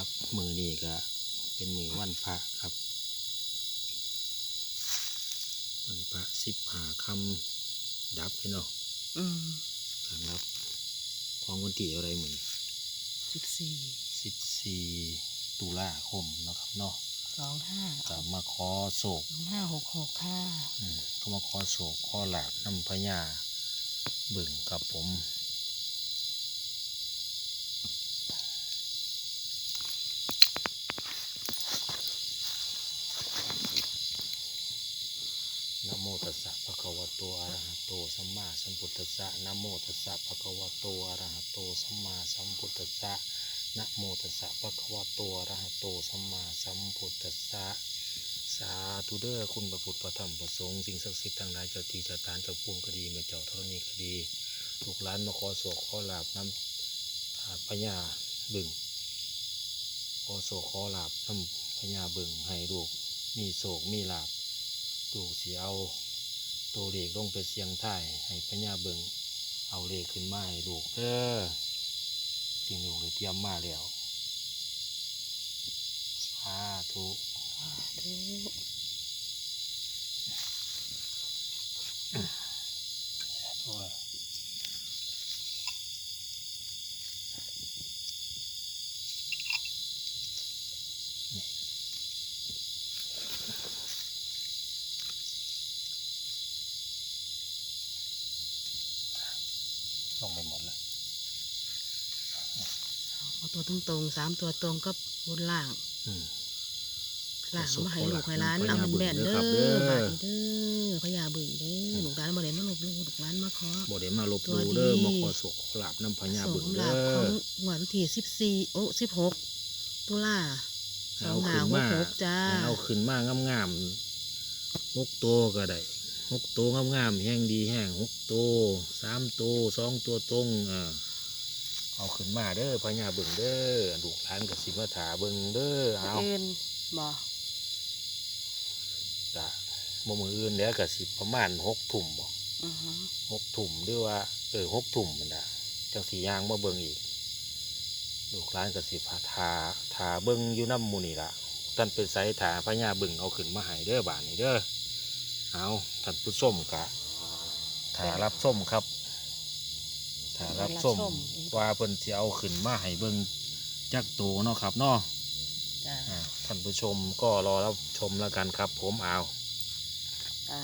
ครับ มือนี่ก็เป็นมือวันพระครับ วันพระสิบหาคำดับพี่เนาะอืมการรับของวันที่อะไรมือสิบสี่สิบสี่ตุลาคมเนาะครับเนาะสองห้ากลับมาขอโศกสองห้าหกหกค่ะอืมก็มาขอโศกขอหลาบน้ำพญาเบิ่งกับผม นะโมตัสสะภะคะวะโตอะระหะโตสัมมาสัมพุทธัสสะนะโมตัสสะภะคะวะโตอะระหะโตสัมมาสัมพุทธัสสะนะโมตัสสะภะคะวะโตอะระหะโตสัมมาสัมพุทธัสสะสาธุเด้อคุณพระพุทธพระธรรมพระสงฆ์สิ่งศักดิ์สิทธิ์ทั้งหลายเจ้าที่เจ้าทานเจ้าภูมิก็ดีแม่เจ้าธรณีก็ดีลูกหลานมาขอโศกขอลาบน้ำอ่าพญาบึงขอโศกขอลาบน้ำพญาบึงให้ลูกมีโศกมีลาบ ดูกสีเอาตัวเลขลงไปเสียงท่ายให้พญาเบิงเอาเลขขึ้นมาให้ลูกเด้อสิ่งลูกเลยเตรียมมาแล้วสาธุดูโอ้ ลงไปหมดแล้วเอาตัวตรงตรงๆสามตัวตรงก็บนล่างอืม ล่างเอามาให้ลูกให้ร้านพญาเอามันบึ้งแบนเด้เด้ออครับเด้อบาดนี้เด้อพญาบึ่งเด้อลูกร้านมาเลยมาลบลูกลูกร้านมาขอ บ่ได้มาลบตัวดูเด้อดีมาขอสวกขอหลาบน้ำพญาสบึงงหเด้ลับขอองหวานที่สิบสี่โอ้สิบหกตุลาสองหาหกหกจ้าให้เอาขึ้นมางามๆหกโตวก็ได้ หกโตวงามๆแห้งดีแห้งหกโตวสามโตวสองตัวตรงอ่าเอาขึ้นมาเด้อพญาบึงเด้อลูกหลานกับสิมาถาเบิงเด้อเอาเอินบ่จ้ะบ่มืออื่นแล้วกับสิประมาณหกถุ่มบ่อือฮะหกถุ่มหรือว่าเออหกถุ่มมันนะจังสียางมาเบิงอีกลูกหลานกับสิพาทาทาเบิงอยู่น้ำหมูนี่ละท่านเป็นไสถาพญาเบิงเอาขึ้นมาให้เด้อบานนี้เด้อ เอาท่านผู้ส้มกะถารับส้มครับถารับส้มว่าเพิ่นสิเอาขึ้นมาให้เบิงจักโตเนาะครับเนาะจ้าอ่าท่านผู้ชมก็รอรับชมแล้วกันครับ ผมเอาจ้า